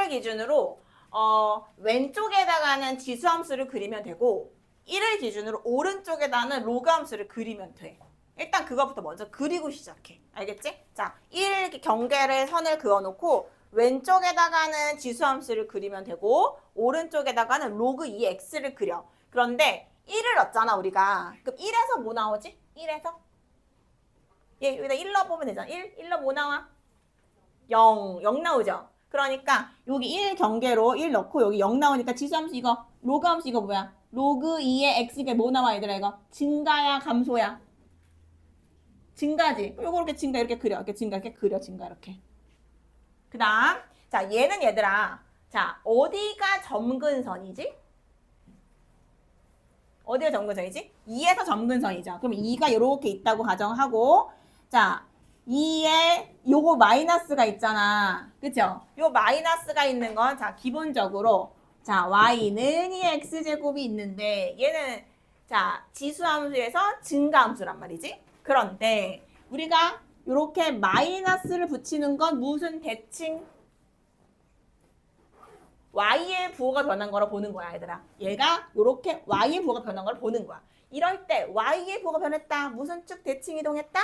1을 기준으로 어, 왼쪽에다가는 지수 함수를 그리면 되고 1을 기준으로 오른쪽에다는 로그 함수를 그리면 돼. 일단 그거부터 먼저 그리고 시작해. 알겠지? 자, 1 경계를 선을 그어놓고 왼쪽에다가는 지수 함수를 그리면 되고 오른쪽에다가는 로그 2x를 그려. 그런데 1을 넣었잖아 우리가. 그럼 1에서 뭐 나오지? 1에서? 얘 여기다 1 넣어보면 되잖아. 1, 1로 뭐 나와? 0, 0 나오죠? 그러니까 여기 1 경계로 1 넣고 여기 0 나오니까 지수함수 이거 로그 함수 이거 뭐야? 로그 2의 x가 뭐 나와 얘들아 이거? 증가야 감소야? 증가지. 요거 이렇게 증가 이렇게 그려. 이렇게 증가 이렇게 그려 증가 이렇게. 그다음 자 얘는 얘들아 자 어디가 점근선이지? 어디가 점근선이지? 2에서 점근선이죠. 그럼 2가 이렇게 있다고 가정하고 자 2에 요거 마이너스가 있잖아. 그쵸? 요 마이너스가 있는 건 자 기본적으로 자 y는 2x제곱이 있는데 얘는 자 지수함수에서 증가함수란 말이지. 그런데 우리가 이렇게 마이너스를 붙이는 건 무슨 대칭? y의 부호가 변한 거로 보는 거야, 얘들아. 얘가 이렇게 y의 부호가 변한 걸 보는 거야. 이럴 때 y의 부호가 변했다. 무슨 축 대칭 이동했다?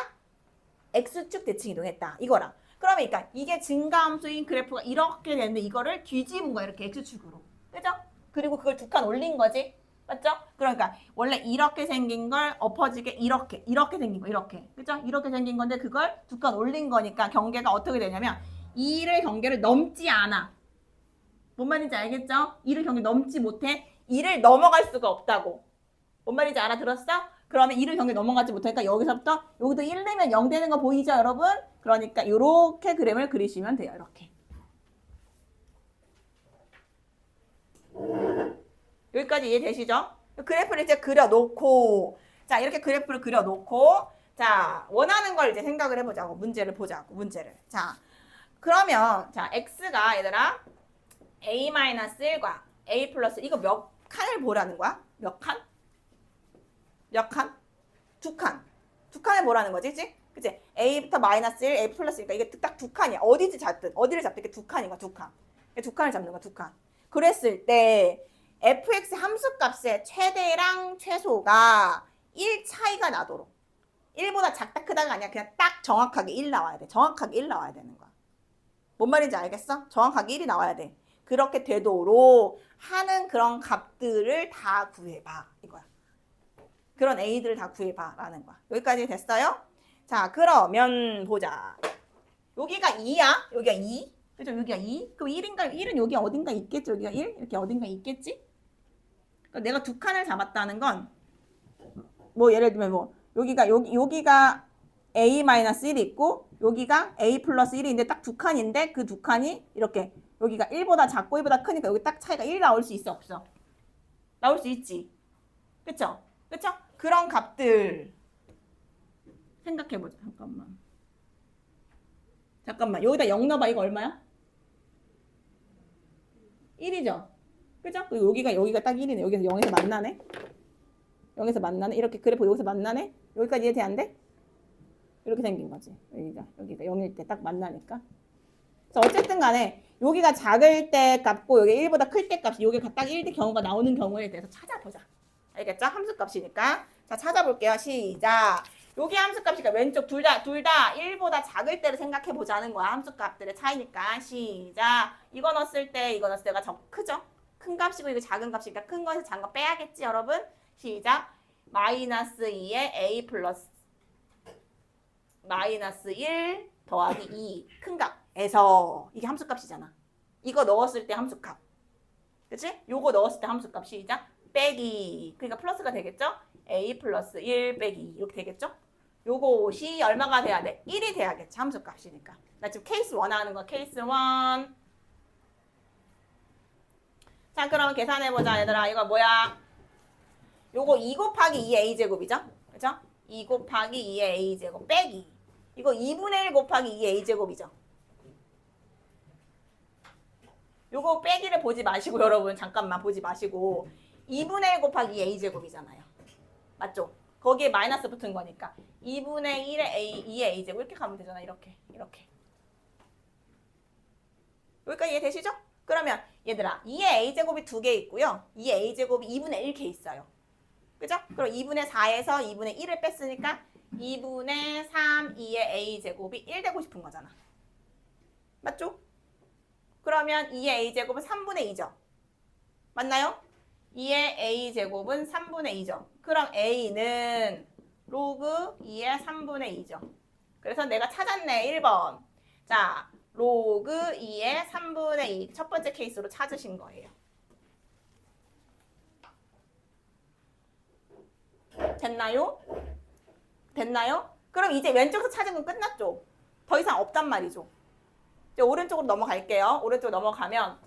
X축 대칭 이동했다. 이거랑. 그러니까 이게 증가함수인 그래프가 이렇게 되는데 이거를 뒤집은 거야, 이렇게 x축으로. 그죠? 그리고 그걸 두 칸 올린 거지. 맞죠? 그러니까 원래 이렇게 생긴 걸 엎어지게 이렇게 이렇게 생긴 거 이렇게 그죠? 이렇게 생긴 건데 그걸 두 칸 올린 거니까 경계가 어떻게 되냐면 2를 경계를 넘지 않아. 뭔 말인지 알겠죠? 2를 경계 넘지 못해 2를 넘어갈 수가 없다고. 뭔 말인지 알아들었어? 그러면 2를 경계 넘어가지 못하니까 여기서부터 여기도 1 내면 0 되는 거 보이죠, 여러분? 그러니까 이렇게 그림을 그리시면 돼요, 이렇게. 여기까지 이해되시죠? 그래프를 이제 그려놓고 자 이렇게 그래프를 그려놓고 자 원하는 걸 이제 생각을 해보자고 문제를 보자고 문제를 자 그러면 자 x가 얘들아 a-1과 a 플러스 이거 몇 칸을 보라는 거야? 몇 칸? 몇 칸? 두 칸. 두 칸을 보라는 거지, 그치? 그치? a부터 마이너스 1, a 플러스니까 이게 딱 두 칸이야. 어디지 잡든 어디를 잡든 이게 두 칸인 거야, 두 칸. 두 칸을 잡는 거야, 두 칸. 그랬을 때 fx 함수 값의 최대랑 최소가 1 차이가 나도록 1보다 작다 크다가 아니라 그냥 딱 정확하게 1 나와야 돼. 정확하게 1 나와야 되는 거야. 뭔 말인지 알겠어? 정확하게 1이 나와야 돼. 그렇게 되도록 하는 그런 값들을 다 구해봐. 이거야. 그런 A들을 다 구해봐. 라는 거야. 여기까지 됐어요? 자, 그러면 보자. 여기가 2야? 여기가 2? 그죠? 여기가 2? 그럼 1인가? 1은 여기 어딘가 있겠죠? 여기가 1? 이렇게 어딘가 있겠지? 그러니까 내가 두 칸을 잡았다는 건 뭐 예를 들면 뭐 여기가 여기 여기가 a-1이 있고 여기가 a 플러스 1인데 딱 두 칸인데 그 두 칸이 이렇게 여기가 1보다 작고 1보다 크니까 여기 딱 차이가 1 나올 수 있어 없어? 나올 수 있지. 그쵸? 그쵸? 그런 값들 생각해보자. 잠깐만. 잠깐만. 여기다 0 넣어봐. 이거 얼마야? 1이죠? 그죠? 여기가 여기가 딱 1이네. 여기서 0에서 만나네. 0에서 만나네. 이렇게 그래프 여기서 만나네. 여기까지 이해돼 안 돼? 이렇게 생긴 거지. 여기가 여기가 0일 때 딱 만나니까. 그래서 어쨌든 간에 여기가 작을 때 값고 여기 1보다 클 때 값이 여기가 딱 1대 경우가 나오는 경우에 대해서 찾아보자. 알겠죠? 함수 값이니까. 자, 찾아볼게요. 시작. 여기 함수 값이니까 왼쪽 둘 다 둘 다 1보다 작을 때를 생각해 보자는 거야. 함수 값들의 차이니까. 시작. 이거 넣었을 때 이거 넣었을 때가 더 크죠? 큰 값이고 이거 작은 값이니까 큰 거에서 작은 거 빼야겠지, 여러분? 시작. 마이너스 2에 a 플러스 마이너스 1 더하기 2 큰 값에서 이게 함수값이잖아. 이거 넣었을 때 함수값. 그치? 요거 넣었을 때 함수값 시작. 빼기. 그러니까 플러스가 되겠죠? a 플러스 1 빼기 2 이렇게 되겠죠? 요것이 얼마가 돼야 돼? 1이 돼야겠지. 함수값이니까. 나 지금 케이스 1 하는 거 케이스 1. 자, 그럼 계산해 보자, 얘들아. 이거 뭐야? 요거 2 곱하기 2의 a제곱이죠? 그죠? 2 곱하기 2의 a제곱 빼기. 이거 2분의 1 곱하기 2의 a제곱이죠? 요거 빼기를 보지 마시고 여러분 잠깐만 보지 마시고 2분의 1 곱하기 2의 a제곱이잖아요. 맞죠? 거기에 마이너스 붙은 거니까 2분의 1의 a, 2의 a제곱 이렇게 가면 되잖아. 이렇게 이렇게 여기까지 이해되시죠? 그러면 얘들아 2의 a제곱이 두 개 있고요. 2의 a제곱이 2분의 1개 있어요. 그죠? 그럼 2분의 4에서 2분의 1을 뺐으니까 2분의 3, 2의 a제곱이 1 되고 싶은 거잖아. 맞죠? 그러면 2의 a제곱은 3분의 2죠. 맞나요? 2의 a제곱은 3분의 2죠. 그럼 a는 로그 2의 3분의 2죠. 그래서 내가 찾았네. 1번. 자, 로그 2의 3분의 2. 첫 번째 케이스로 찾으신 거예요. 됐나요? 됐나요? 그럼 이제 왼쪽에서 찾은 건 끝났죠? 더 이상 없단 말이죠. 이제 오른쪽으로 넘어갈게요. 오른쪽 넘어가면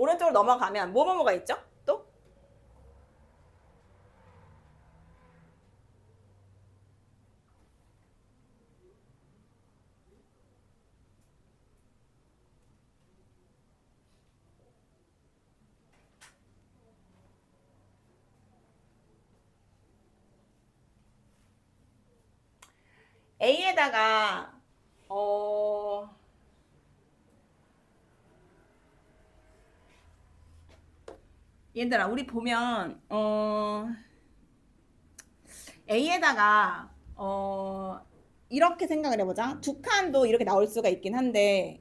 오른쪽으로 넘어가면 뭐뭐뭐가 있죠? 또? A에다가 어 얘들아 우리 보면 어 A에다가 어 이렇게 생각을 해보자. 두 칸도 이렇게 나올 수가 있긴 한데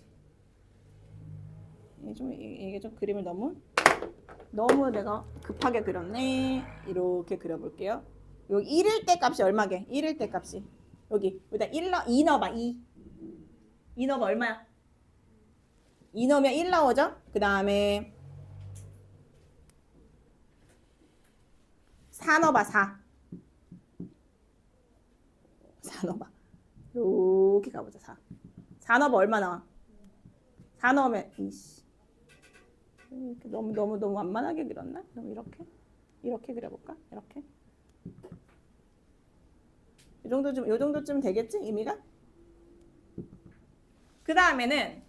이게 좀 이게 좀 그림을 너무 너무 내가 급하게 그렸네. 이렇게 그려볼게요. 여기 1일 때 값이 얼마게? 1일 때 값이. 여기 일단 1 넣, 2 넣어봐 2 2 넣으면 얼마야? 2 넣으면 1 나오죠? 그 다음에 4 넣어봐 4 4 넣어봐 이렇게 가보자 4 4 넣어봐 얼마 나와 4 넣으면 이씨 이렇게 너무 너무 너무 완만하게 그렸나? 그럼 이렇게 이렇게 그려볼까? 이렇게 이 정도 좀, 이 정도쯤 되겠지? 의미가? 그 다음에는,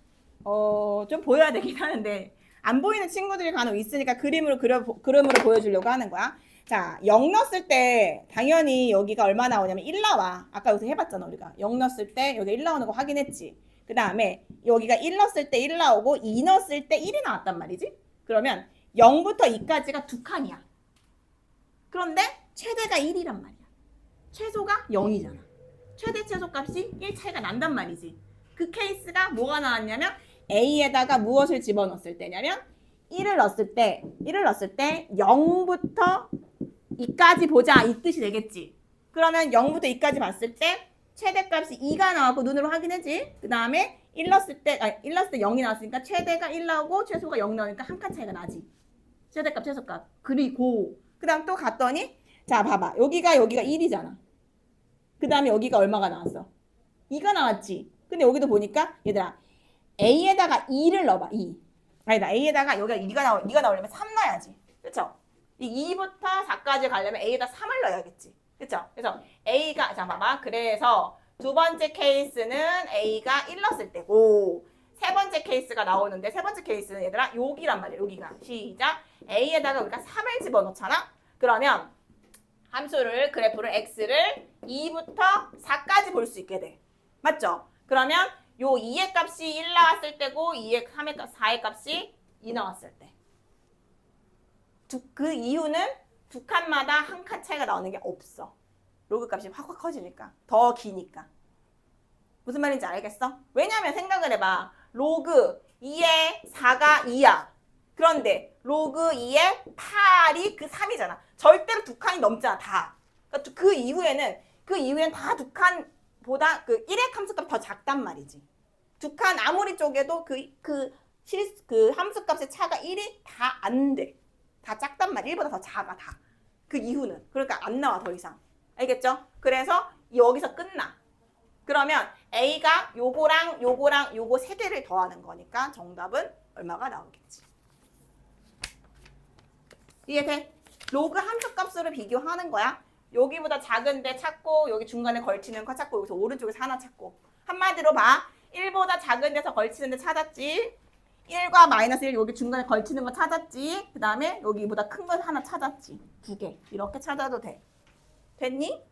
어, 좀 보여야 되긴 하는데, 안 보이는 친구들이 간혹 있으니까 그림으로 그려, 그림으로 보여주려고 하는 거야. 자, 0 넣었을 때, 당연히 여기가 얼마 나오냐면 1 나와. 아까 여기서 해봤잖아, 우리가. 0 넣었을 때 여기 1 나오는 거 확인했지. 그 다음에 여기가 1 넣었을 때 1 나오고 2 넣었을 때 1이 나왔단 말이지. 그러면 0부터 2까지가 두 칸이야. 그런데 최대가 1이란 말이야. 최소가 0이잖아. 최대 최소 값이 1 차이가 난단 말이지. 그 케이스가 뭐가 나왔냐면 A에다가 무엇을 집어넣었을 때냐면 1을 넣었을 때 1을 넣었을 때 0부터 2까지 보자 이 뜻이 되겠지. 그러면 0부터 2까지 봤을 때 최대 값이 2가 나왔고 눈으로 확인하지. 그 다음에 1 넣었을 때, 아니, 1 넣었을 때 0이 나왔으니까 최대가 1 나오고 최소가 0 나오니까 한 칸 차이가 나지. 최대값, 최소값. 그리고 그 다음 또 갔더니 자 봐봐 여기가 여기가 1이잖아. 그 다음에 여기가 얼마가 나왔어? 2가 나왔지. 근데 여기도 보니까 얘들아 A에다가 2를 넣어봐 2. 아니다 A에다가 여기가 2가 나오 2가 나오려면 3 넣어야지. 이 2부터 4까지 가려면 A에다 3을 넣어야겠지. 그쵸? 그래서 A가 자 봐봐 그래서 두 번째 케이스는 A가 1 넣었을 때고 세 번째 케이스가 나오는데 세 번째 케이스는 얘들아 여기란 말이야 여기가 시작 A에다가 우리가 3을 집어넣잖아 그러면 함수를 그래프를 x를 2부터 4까지 볼 수 있게 돼. 맞죠? 그러면 요 2의 값이 1 나왔을 때고 2의 3의 값, 4의 값이 2 나왔을 때. 두, 그 이유는 두 칸마다 한 칸 차이가 나오는 게 없어. 로그 값이 확확 커지니까. 더 기니까. 무슨 말인지 알겠어? 왜냐면 생각을 해봐. 로그 2의 4가 2야. 그런데 로그 2의 8이 그 3이잖아. 절대로 두 칸이 넘잖아, 다. 그러니까 그 이후에는 그 이후에는 다두 칸보다 그 1의 함수값 더 작단 말이지. 두 칸 아무리 쪼개도 그, 그, 실, 그 함수값의 차가 1이 다 안 돼. 다 작단 말이야. 1보다 더 작아, 다. 그 이후는. 그러니까 안 나와, 더 이상. 알겠죠? 그래서 여기서 끝나. 그러면 A가 요거랑 요거랑 요거 세 개를 더하는 거니까 정답은 얼마가 나오겠지. 이해돼? 로그 함수 값으로 비교하는 거야. 여기보다 작은데 찾고 여기 중간에 걸치는 거 찾고 여기서 오른쪽에서 하나 찾고 한마디로 봐. 1보다 작은 데서 걸치는 데 찾았지. 1과 마이너스 1 여기 중간에 걸치는 거 찾았지. 그 다음에 여기보다 큰 거 하나 찾았지. 두 개. 이렇게 찾아도 돼. 됐니?